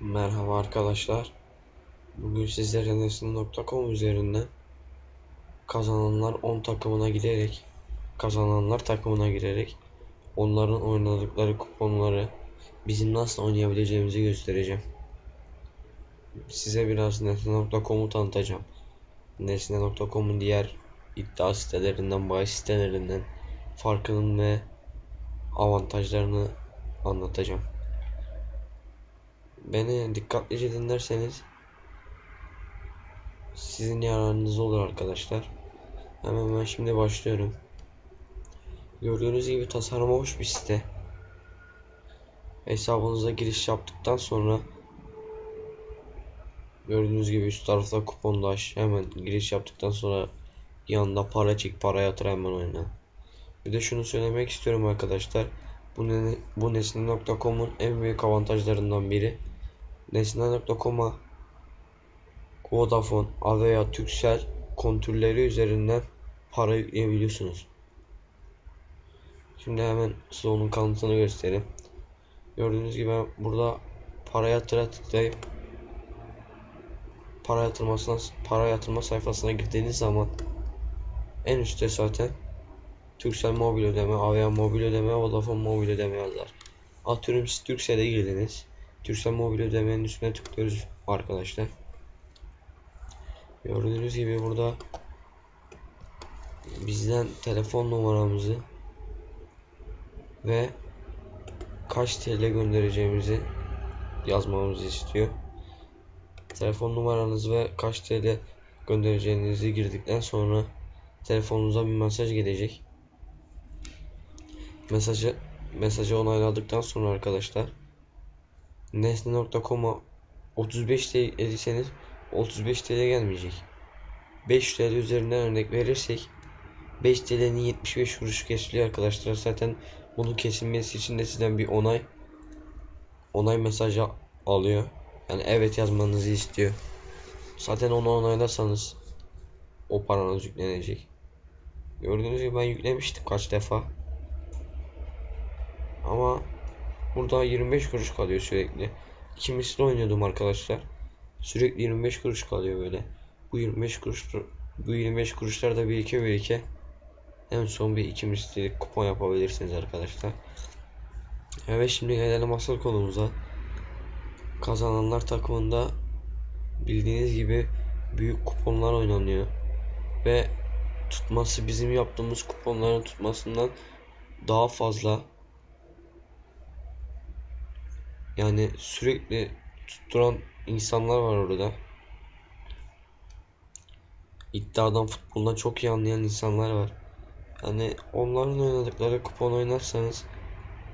Merhaba arkadaşlar. Bugün sizlere Nesne.com üzerinden kazananlar 10 takımına giderek kazananlar takımına girerek onların oynadıkları kuponları bizim nasıl oynayabileceğimizi göstereceğim. Size biraz Nesne.com'u tanıtacağım. Nesne.com'un diğer iddia sitelerinden, bahis sitelerinden farkının ve avantajlarını anlatacağım. Beni dikkatlice dinlerseniz sizin yararınız olur arkadaşlar. Hemen ben şimdi başlıyorum. Gördüğünüz gibi tasarıma hoş bir site. Hesabınıza giriş yaptıktan sonra gördüğünüz gibi üst tarafta kupondaş hemen giriş yaptıktan sonra yanında para çek para yatır hemen oyna. Bir de şunu söylemek istiyorum arkadaşlar. Bu, ne, bu nesne.com'un en büyük avantajlarından biri Nesne.com'a Vodafone, Avea, Turkcell kontürleri üzerinden para yükleyebiliyorsunuz. Şimdi hemen size onun kanıtını göstereyim. Gördüğünüz gibi ben burada para yatıra tıklayıp para yatırmasına para yatırma sayfasına girdiğiniz zaman en üstte zaten Turkcell mobil ödeme, Avea mobil ödeme, Vodafone mobil ödeme yazar. Atıyorum siz Turkcell'e girdiniz. Türksel mobil ödemenin üstüne tıklıyoruz arkadaşlar. Gördüğünüz gibi burada bizden telefon numaramızı ve kaç TL göndereceğimizi yazmamızı istiyor. Telefon numaranız ve kaç TL göndereceğinizi girdikten sonra telefonunuza bir mesaj gelecek. Mesajı mesajı onayladıktan sonra arkadaşlar Nesne.com'a 35 TL edirseniz 35 TL gelmeyecek. 5 TL üzerinden örnek verirsek 5 TL'nin 75 kuruş kesiliyor arkadaşlar. Zaten bunun kesilmesi için de sizden bir onay onay mesajı alıyor. Yani evet yazmanızı istiyor. Zaten onu onaylarsanız o paranız yüklenecek. Gördüğünüz gibi ben yüklemiştim kaç defa. Ama Burada 25 kuruş kalıyor sürekli. İki misli oynuyordum arkadaşlar. Sürekli 25 kuruş kalıyor böyle. Bu 25 kuruş bu 25 kuruşlar da birike birike en son bir iki mislilik kupon yapabilirsiniz arkadaşlar. Evet şimdi gelelim asıl konumuza. Kazananlar takımında bildiğiniz gibi büyük kuponlar oynanıyor. Ve tutması bizim yaptığımız kuponların tutmasından daha fazla Yani sürekli tutturan insanlar var orada. İddiadan futboldan çok iyi anlayan insanlar var. Yani onların oynadıkları kupon oynarsanız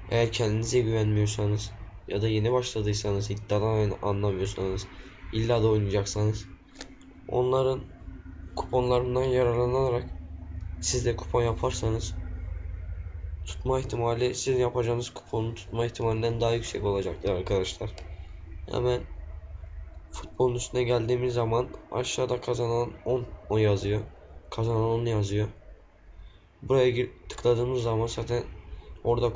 eğer kendinize güvenmiyorsanız ya da yeni başladıysanız iddiadan anlamıyorsanız illa da oynayacaksanız onların kuponlarından yararlanarak siz de kupon yaparsanız tutma ihtimali sizin yapacağınız kuponun tutma ihtimalinden daha yüksek olacaktır arkadaşlar. Hemen futbolun üstüne geldiğimiz zaman aşağıda kazanan 10 o yazıyor. Kazanan 10 yazıyor. Buraya tıkladığımız zaman zaten orada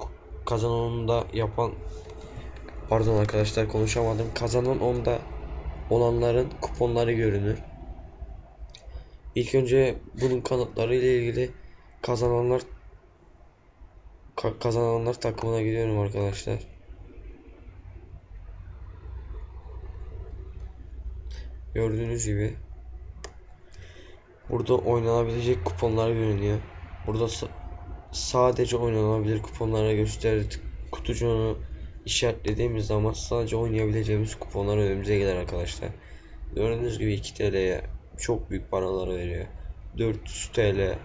kazanan 10'da yapan pardon arkadaşlar konuşamadım. Kazanan 10'da olanların kuponları görünür. İlk önce bunun kanıtları ile ilgili kazananlar kazananlar takımına gidiyorum arkadaşlar. Gördüğünüz gibi burada oynanabilecek kuponlar görünüyor. Burada sadece oynanabilir kuponlara gösterdik. Kutucuğunu işaretlediğimiz zaman sadece oynayabileceğimiz kuponlar önümüze gelir arkadaşlar. Gördüğünüz gibi 2 TL'ye çok büyük paralar veriyor. 400 TL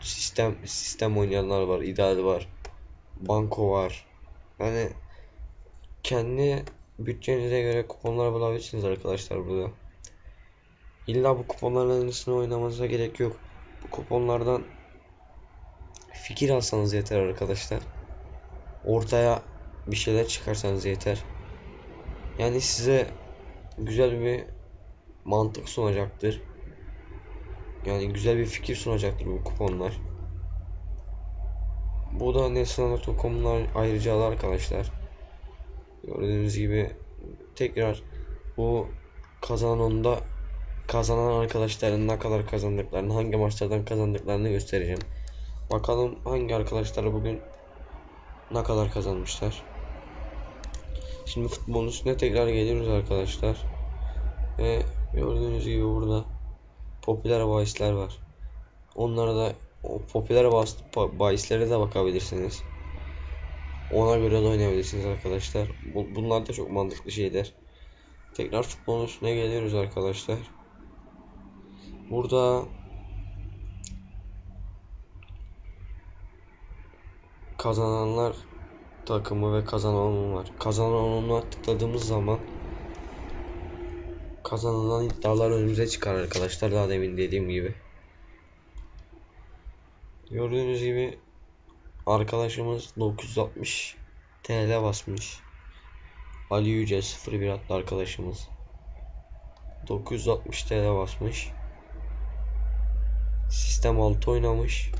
sistem sistem oynayanlar var, ideal var, banko var. Yani kendi bütçenize göre kuponlar bulabilirsiniz arkadaşlar burada. İlla bu kuponların üstüne oynamanıza gerek yok. Bu kuponlardan fikir alsanız yeter arkadaşlar. Ortaya bir şeyler çıkarsanız yeter. Yani size güzel bir mantık sunacaktır. Yani güzel bir fikir sunacaktır bu kuponlar. Bu da Nesne.com'un ayrıcalığı arkadaşlar. Gördüğünüz gibi tekrar bu kazanan onda kazanan arkadaşların ne kadar kazandıklarını, hangi maçlardan kazandıklarını göstereceğim. Bakalım hangi arkadaşlar bugün ne kadar kazanmışlar. Şimdi futbolun üstüne tekrar geliyoruz arkadaşlar. Ve gördüğünüz gibi burada popüler bahisler var. Onlara da o popüler bahis, bahislere de bakabilirsiniz. Ona göre de oynayabilirsiniz arkadaşlar. Bu, bunlar da çok mantıklı şeyler. Tekrar futbolun üstüne geliyoruz arkadaşlar. Burada kazananlar takımı ve kazanan onun var. Kazanan onuna tıkladığımız zaman kazanılan iddialar önümüze çıkar arkadaşlar. Daha demin dediğim gibi. Gördüğünüz gibi arkadaşımız 960 TL basmış. Ali Yüce 01 adlı arkadaşımız 960 TL basmış. Sistem 6 oynamış.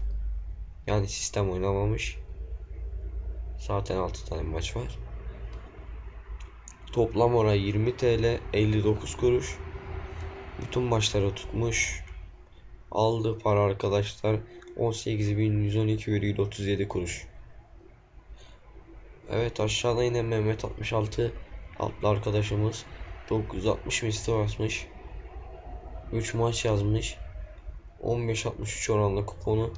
Yani sistem oynamamış. Zaten 6 tane maç var. Toplam oran 20 TL 59 kuruş. Bütün maçları tutmuş. Aldığı para arkadaşlar 18.112,37 kuruş. Evet aşağıda yine Mehmet 66 adlı arkadaşımız 960 misli basmış. 3 maç yazmış. 15.63 oranla kuponu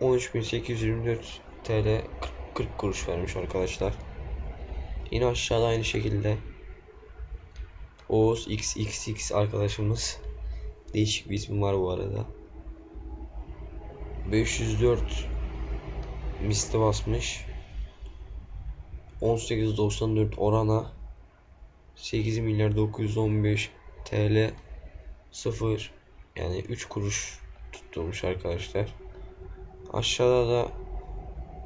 13.824 TL 40, 40 kuruş vermiş arkadaşlar. Yine aşağıda aynı şekilde Oğuz XXX arkadaşımız değişik bir ismi var bu arada. 504 misli basmış. 18.94 orana 8 milyar 915 TL 0 yani 3 kuruş tutturmuş arkadaşlar. Aşağıda da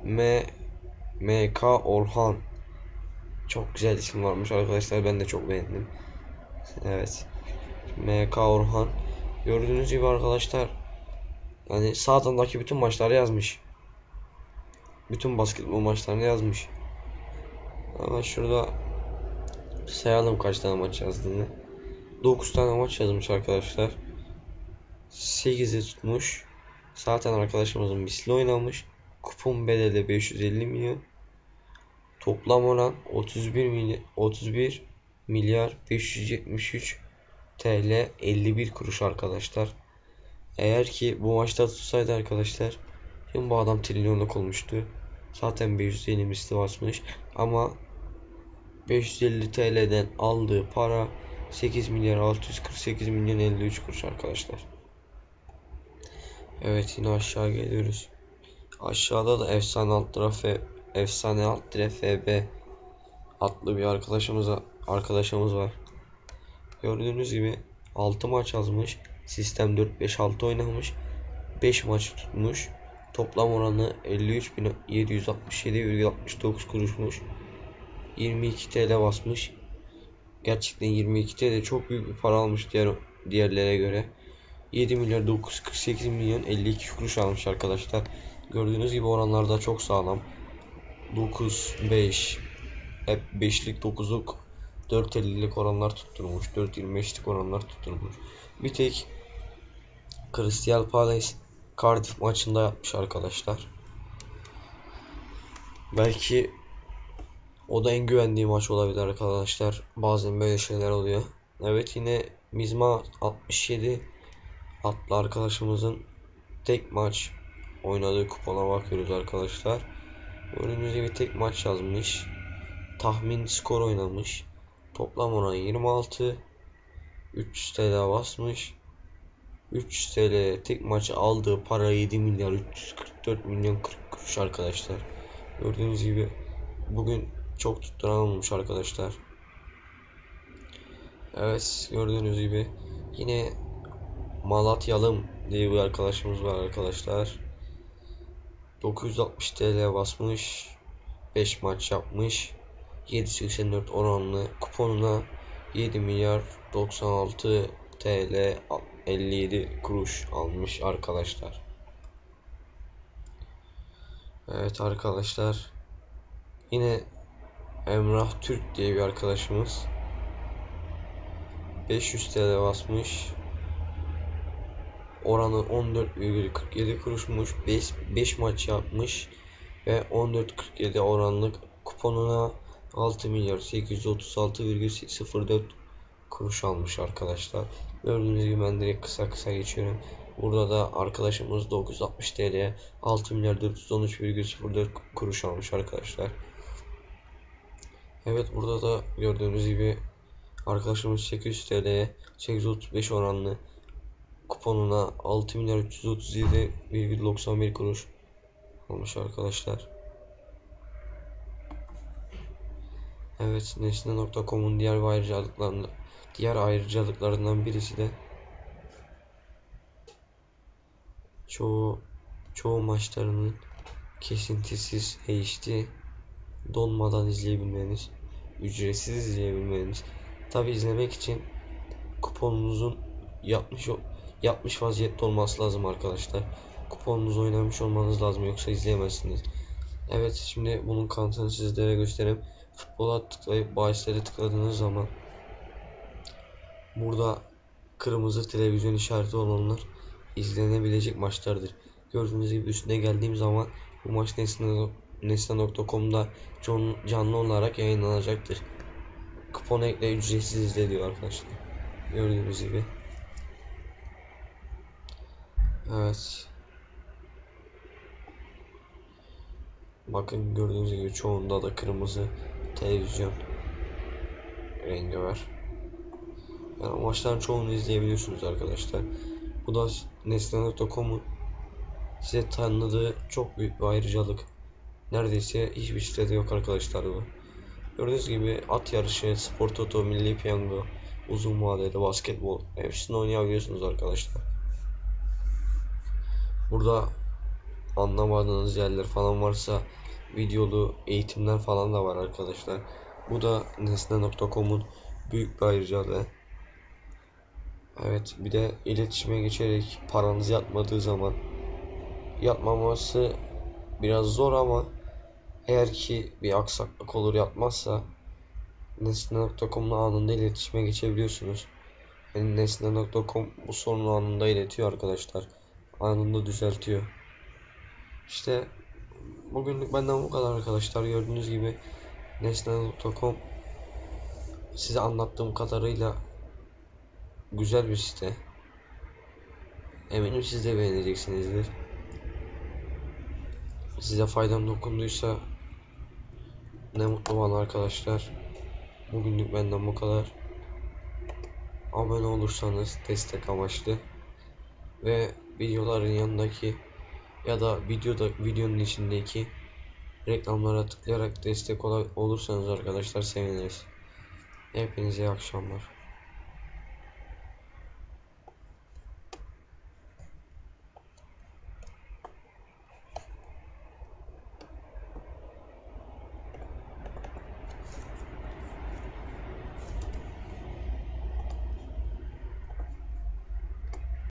M MK Orhan çok güzel isim varmış arkadaşlar ben de çok beğendim. Evet. MK Orhan gördüğünüz gibi arkadaşlar yani sağdaki bütün maçları yazmış. Bütün basketbol maçlarını yazmış. Ama şurada sayalım kaç tane maç yazdığını. 9 tane maç yazmış arkadaşlar. 8'i tutmuş. Zaten arkadaşımızın misli oynamış. Kupon bedeli 550 milyon. Toplam oran 31 milyar 31 milyar 573 TL 51 kuruş arkadaşlar. Eğer ki bu maçta tutsaydı arkadaşlar şimdi bu adam trilyonluk olmuştu. Zaten 550 misli basmış ama 550 TL'den aldığı para 8 milyar 648 milyon 53 kuruş arkadaşlar. Evet yine aşağı geliyoruz. Aşağıda da efsane alt trafe efsane alt FB adlı bir arkadaşımız arkadaşımız var. Gördüğünüz gibi 6 maç yazmış. Sistem 4-5-6 oynamış. 5 maç tutmuş. Toplam oranı 53.767,69 kuruşmuş. 22 TL basmış. Gerçekten 22 TL çok büyük bir para almış diğer diğerlere göre. 7 milyar 948 milyon 52 kuruş almış arkadaşlar. Gördüğünüz gibi oranlarda çok sağlam. 9 5 hep 5'lik 9'luk 4.50'lik oranlar tutturmuş. 4.25'lik oranlar tutturmuş. Bir tek Crystal Palace Cardiff maçında yapmış arkadaşlar. Belki o da en güvendiği maç olabilir arkadaşlar. Bazen böyle şeyler oluyor. Evet yine Mizma 67 adlı arkadaşımızın tek maç oynadığı kupona bakıyoruz arkadaşlar. Gördüğünüz gibi tek maç yazmış. Tahmin skor oynamış. Toplam oran 26. 300 TL basmış. 300 TL tek maçı aldığı para 7 milyar 344 milyon 40 kuruş arkadaşlar. Gördüğünüz gibi bugün çok tutturan olmuş arkadaşlar. Evet gördüğünüz gibi yine Malatyalım diye bir arkadaşımız var arkadaşlar. 960 TL basmış. 5 maç yapmış. 7.84 oranlı kuponuna 7 milyar 96 TL 57 kuruş almış arkadaşlar. Evet arkadaşlar. Yine Emrah Türk diye bir arkadaşımız 500 TL basmış. Oranı 14,47 kuruşmuş. 5, 5 maç yapmış ve 14.47 oranlık kuponuna 6 milyar 836,04 kuruş almış arkadaşlar. Gördüğünüz gibi ben direkt kısa kısa geçiyorum. Burada da arkadaşımız 960 TL'ye 6 milyar 413,04 kuruş almış arkadaşlar. Evet burada da gördüğünüz gibi arkadaşımız 800 TL'ye 835 oranlı kuponuna 6 milyar 337,91 kuruş almış arkadaşlar. Evet Nesne.com'un diğer ayrıcalıklarından diğer ayrıcalıklarından birisi de çoğu çoğu maçlarının kesintisiz HD donmadan izleyebilmeniz, ücretsiz izleyebilmeniz. Tabi izlemek için kuponunuzun yapmış yapmış vaziyette olması lazım arkadaşlar. Kuponunuzu oynamış olmanız lazım yoksa izleyemezsiniz. Evet şimdi bunun kanıtını sizlere göstereyim. Futbola tıklayıp bahisleri tıkladığınız zaman burada kırmızı televizyon işareti olanlar izlenebilecek maçlardır. Gördüğünüz gibi üstüne geldiğim zaman bu maç Nesne.com'da canlı olarak yayınlanacaktır. Kupon ekle ücretsiz izle diyor arkadaşlar. Gördüğünüz gibi. Evet. Bakın gördüğünüz gibi çoğunda da kırmızı televizyon rengi var. Yani maçların çoğunu izleyebiliyorsunuz arkadaşlar. Bu da Nesne.com'un size tanıdığı çok büyük bir ayrıcalık. Neredeyse hiçbir sitede yok arkadaşlar bu. Gördüğünüz gibi at yarışı, spor toto, milli piyango, uzun vadeli basketbol hepsini oynayabiliyorsunuz arkadaşlar. Burada anlamadığınız yerler falan varsa videolu eğitimler falan da var arkadaşlar. Bu da nesne.com'un büyük bir ayrıcalığı. Evet bir de iletişime geçerek paranız yatmadığı zaman yatmaması biraz zor ama eğer ki bir aksaklık olur yatmazsa nesne.com'la anında iletişime geçebiliyorsunuz. Yani nesne.com bu sorunu anında iletiyor arkadaşlar. Anında düzeltiyor. İşte bugünlük benden bu kadar arkadaşlar. Gördüğünüz gibi nesne.com size anlattığım kadarıyla güzel bir site. Eminim siz de beğeneceksinizdir. Size faydam dokunduysa ne mutlu bana arkadaşlar. Bugünlük benden bu kadar. Abone olursanız destek amaçlı ve videoların yanındaki ya da videoda videonun içindeki reklamlara tıklayarak destek olursanız arkadaşlar seviniriz. Hepinize iyi akşamlar.